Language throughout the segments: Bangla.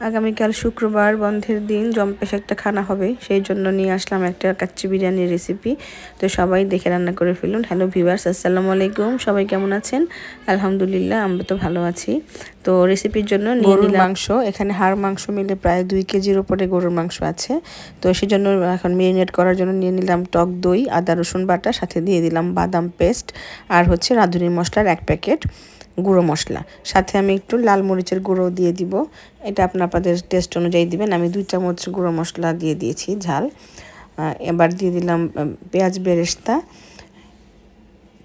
আগামীকাল শুক্রবার বন্ধের দিন জম্পেশ একটা খানা হবে সেই জন্য নিয়ে আসলাম একটা কাচ্চি বিরিয়ানির রেসিপি তো সবাই দেখে রান্না করে ফেলুন। হ্যালো ভিভার্স আসসালামু আলাইকুম। সবাই কেমন আছেন? আলহামদুলিল্লাহ আমরা তো ভালো আছি। তো রেসিপির জন্য নিয়ে গরুর নিলাম মাংস এখানে হাড় মাংস মিলে প্রায় দুই কেজির উপরে গরুর মাংস আছে। তো সেই জন্য এখন মেরিনেট করার জন্য নিয়ে নিলাম টক দই আদা রসুন বাটা সাথে দিয়ে দিলাম বাদাম পেস্ট আর হচ্ছে রাঁধুনি মশলার এক প্যাকেট গুঁড়ো মশলা। সাথে আমি একটু লাল মরিচের গুঁড়ো দিয়ে দিব। এটা আপনার আপনাদের টেস্ট অনুযায়ী দিবেন। আমি দুই চামচ গুঁড়ো মশলা দিয়ে দিয়েছি, ঝাল। এবার দিয়ে দিলাম পেঁয়াজ বেরেস্তা।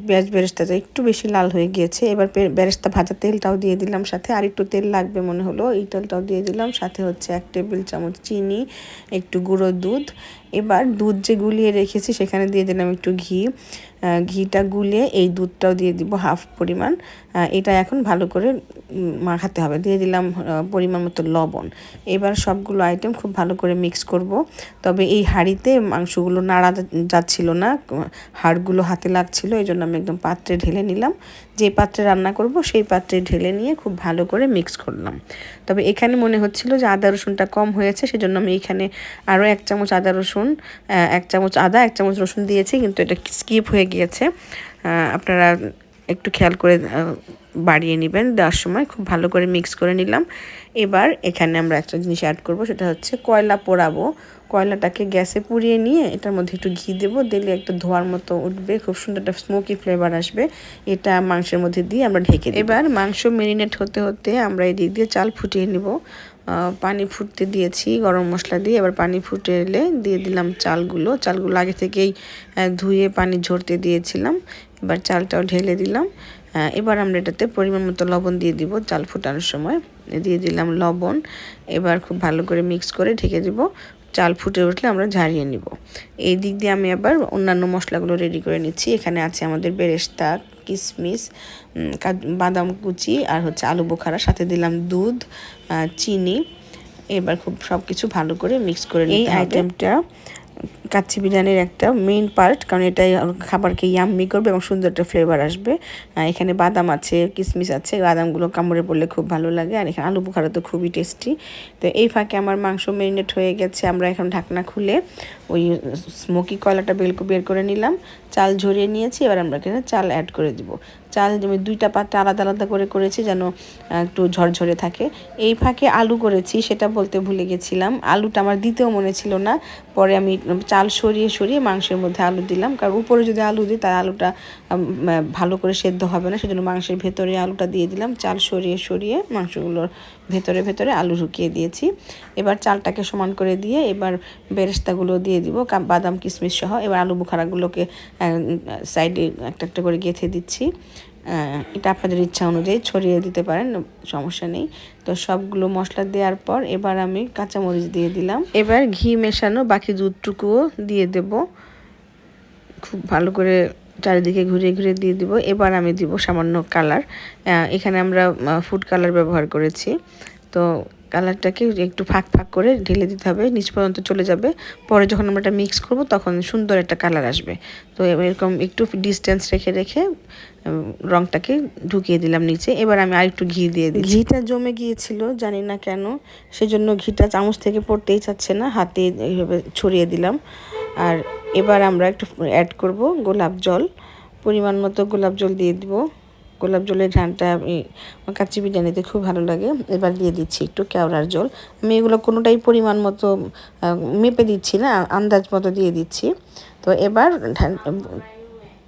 পেঁয়াজ বেরেস্তাটা একটু বেশি লাল হয়ে গিয়েছে। এবার বেরেস্তা ভাজা তেলটাও দিয়ে দিলাম সাথে। আর একটু তেল লাগবে মনে হলো, এই তেলটাও দিয়ে দিলাম। সাথে হচ্ছে এক টেবিল চামচ চিনি, একটু গুঁড়ো দুধ এবার দুধ যে গুলিয়ে রেখেছি সেখানে দিয়ে দিলাম একটু ঘি। ঘিটা গুলিয়ে এই দুধটাও দিয়ে দিব হাফ পরিমাণ। এটা এখন ভালো করে মাখাতে হবে। দিয়ে দিলাম পরিমাণ মতো লবণ। এবার সবগুলো আইটেম খুব ভালো করে মিক্স করব। তবে এই হাঁড়িতে মাংসগুলো নাড়া যাচ্ছিল না, হাড়গুলো হাতে লাগছিল, এই জন্য আমি একদম পাত্রে ঢেলে নিলাম। যে পাত্রে রান্না করব, সেই পাত্রে ঢেলে নিয়ে খুব ভালো করে মিক্স করলাম। তবে এখানে মনে হচ্ছিল যে আদা রসুনটা কম হয়েছে, সেজন্য আমি এখানে আরও এক চামচ আদা রসুন এক চামচ আদা, এক চামচ রসুন দিয়েছি, কিন্তু এটা স্কিপ হয়ে গিয়েছে। আপনারা একটু খেয়াল করে বাড়িয়ে নেবেন দেওয়ার সময়। খুব ভালো করে মিক্স করে নিলাম। এবার এখানে আমরা একটা জিনিস অ্যাড করব, সেটা হচ্ছে কয়লা পোড়াবো। কয়লাটাকে গ্যাসে পুড়িয়ে নিয়ে এটার মধ্যে একটু ঘি দেবো, দিলে একটা ধোয়ার মতো উঠবে, খুব সুন্দর একটা স্মোকি ফ্লেভার আসবে। এটা মাংসের মধ্যে দিয়ে আমরা ঢেকে এবার মাংস মেরিনেট হতে হতে আমরা এই দিক দিয়ে চাল ফুটিয়ে নিব। পানি ফুটতে দিয়েছি গরম মশলা দিয়ে। এবার পানি ফুটে এলে দিয়ে দিলাম চালগুলো। চালগুলো আগে থেকেই ধুয়ে পানি ঝরতে দিয়েছিলাম। এবার চালটাও ঢেলে দিলাম। এবার আমরা এটাতে পরিমাণ মতো লবণ দিয়ে দিব চাল ফুটানোর সময়। দিয়ে দিলাম লবণ। এবার খুব ভালো করে মিক্স করে ঢেকে দিব। চাল ফুটে উঠলে আমরা ঝারিয়ে নিব। এই দিক দিয়ে আমি আবার অন্যান্য মশলাগুলো রেডি করে নিচ্ছি। এখানে আছে আমাদের বেরেস্তা কিশমিশ বাদাম কুচি আর হচ্ছে আলু বোখারা। সাথে দিলাম দুধ চিনি। এবার খুব সব কিছু ভালো করে মিক্স করে নিই আইটেমটা কাচ্চি বিরিয়ানির একটা মেইন পার্ট কারণ এটাই খাবারকে ইয়াম্মি করবে এবং সুন্দর একটা ফ্লেভার আসবে। এখানে বাদাম আছে কিশমিশ আছে, বাদামগুলো কামড়ে পড়লে খুব ভালো লাগে, আর এখানে আলু বোখারা তো খুবই টেস্টি তো এই ফাঁকে আমার মাংস মেরিনেট হয়ে গেছে, আমরা এখন ঢাকনা খুলে ওই স্মোকি কয়লাটা বেল বের করে নিলাম, চাল ঝরিয়ে নিয়েছি, এবার আমরা এখানে চাল অ্যাড করে দিব। চাল দুইটা পাত্রে আলাদা আলাদা করে করেছি যেন একটু ঝরঝরে থাকে। এই ফাঁকে আলু করেছি, সেটা বলতে ভুলে গেছিলাম। আলুটা আমার দিতেও মনে ছিল না, পরে আমি চাল সরিয়ে সরিয়ে মাংসের মধ্যে আলু দিলাম। কারণ উপরে যদি আলু দিই তার আলুটা ভালো করে সেদ্ধ হবে না। সেজন্য মাংসের ভেতরে আলুটা দিয়ে দিলাম। চাল সরিয়ে সরিয়ে মাংসগুলোর ভেতরে ভেতরে আলু ঢুকিয়ে দিয়েছি। এবার চালটাকে সমান করে দিয়ে এবার বেরেস্তাগুলো দিয়ে দিব বাদাম, কিশমিশ সহ। এবার আলু বুখারাগুলোকে সাইডে একটা একটা করে গেঁথে দিচ্ছি। এটা আপনাদের ইচ্ছা অনুযায়ী ছড়িয়ে দিতে পারেন সমস্যা নেই। তো সবগুলো মশলা দেওয়ার পর এবার আমি কাঁচামরিচ দিয়ে দিলাম। এবার ঘি মেশানো বাকি দুধটুকুও দিয়ে দেব। খুব ভালো করে চারিদিকে ঘুরিয়ে ঘুরিয়ে দিয়ে দিব। এবার আমি দিব সামান্য কালার। এখানে আমরা ফুড কালার ব্যবহার করেছি। তো কালারটাকে একটু ফাঁক ফাঁক করে ঢেলে দিতে হবে, নিচ পর্যন্ত চলে যাবে। পরে যখন আমরা এটা মিক্স করব, তখন সুন্দর একটা কালার আসবে। তো এরকম একটু ডিস্টেন্স রেখে রেখে রংটাকে ঢুকিয়ে দিলাম নিচে। এবার আমি আরেকটু ঘি দিয়ে দিই ঘিটা জমে গিয়েছিল, জানি না কেন। সেজন্য ঘিটা চামচ থেকে পড়তেই চাচ্ছে না, হাতে এইভাবে ছড়িয়ে দিলাম। আর এবার আমরা একটু অ্যাড করব গোলাপ জল। পরিমাণ মতো গোলাপ জল দিয়ে দিব। গোলাপ জলের ঘ্রানটা আমি কাচ্চি বিরিয়ানিতে খুব ভালো লাগে। এবার দিয়ে দিচ্ছি একটু কেওড়ার জল আমি এগুলো কোনোটাই পরিমাণ মতো মেপে দিচ্ছি না, আন্দাজ মতো দিয়ে দিচ্ছি। তো এবার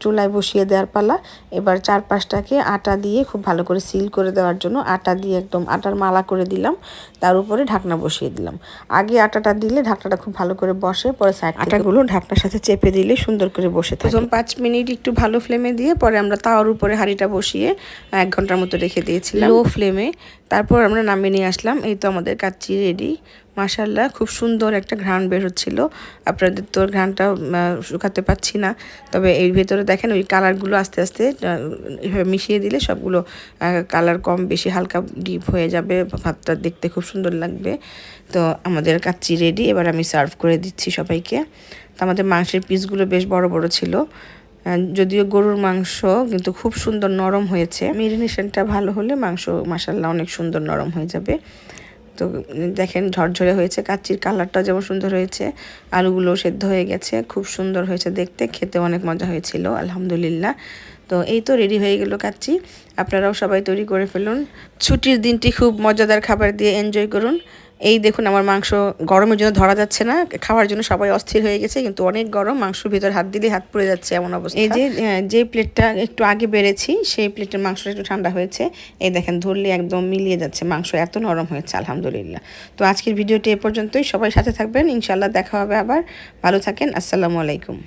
চুলায় বসিয়ে দেওয়ার পালা। এবার চারপাশটাকে আটা দিয়ে খুব ভালো করে সিল করে দেওয়ার জন্য আটা দিয়ে একদম আটার মালা করে দিলাম। তার উপরে ঢাকনা বসিয়ে দিলাম। আগে আটাটা দিলে ঢাকনাটা খুব ভালো করে বসে পরে সাইড আটাগুলো ঢাকনার সাথে চেপে দিলে সুন্দর করে বসে থাকে। প্রথম পাঁচ মিনিট একটু ভালো ফ্লেমে দিয়ে পরে আমরা তাওয়ার উপরে হাঁড়িটা বসিয়ে এক ঘণ্টার মতো রেখে দিয়েছিলাম। লো ফ্লেমে তারপর আমরা নামিয়ে নিয়ে আসলাম। এই তো আমাদের কাচ্চি রেডি মাসাল্লাহ খুব সুন্দর একটা ঘ্রাণ বের হচ্ছিল। আপনাদের তোর ঘ্রাণটা শুকাতে পাচ্ছি না। তবে এর ভেতরে দেখেন ওই কালারগুলো আস্তে আস্তে এভাবে মিশিয়ে দিলে সবগুলো কালার কম বেশি হালকা ডিপ হয়ে যাবে, ভাতটা দেখতে খুব সুন্দর লাগবে। তো আমাদের কাচ্চি রেডি এবার আমি সার্ভ করে দিচ্ছি সবাইকে। তো আমাদের মাংসের পিসগুলো বেশ বড় বড় ছিল। যদিও গরুর মাংস কিন্তু খুব সুন্দর নরম হয়েছে। মেরিনেশনটা ভালো হলে মাংস মাসাল্লাহ অনেক সুন্দর নরম হয়ে যাবে। তো দেখেন ঝরঝরে হয়েছে, কাচ্চির কালারটা যেমন সুন্দর হয়েছে আলুগুলো সেদ্ধ হয়ে গেছে, খুব সুন্দর হয়েছে দেখতে, খেতে অনেক মজা হয়েছিল, আলহামদুলিল্লাহ। তো এই তো রেডি হয়ে গেল কাচ্চি, আপনারাও সবাই তৈরি করে ফেলুন। ছুটির দিনটি খুব মজাদার খাবার দিয়ে এনজয় করুন। এই দেখুন, আমার মাংস গরমের জন্য ধরা যাচ্ছে না, খাওয়ার জন্য সবাই অস্থির হয়ে গেছে, কিন্তু অনেক গরম, মাংসের ভিতর হাত দিলে হাত পড়ে যাচ্ছে এমন অবস্থা। এই যে যে প্লেটটা একটু আগে বেড়েছি, সেই প্লেটের মাংসটা একটু ঠান্ডা হয়েছে। এই দেখেন, ধরলে একদম মিলিয়ে যাচ্ছে, মাংস এত নরম হয়েছে, আলহামদুলিল্লাহ। তো আজকের ভিডিওটি এ পর্যন্তই, সবাই সাথে থাকবেন ইনশাল্লাহ দেখা হবে আবার। ভালো থাকেন, আসসালামু আলাইকুম।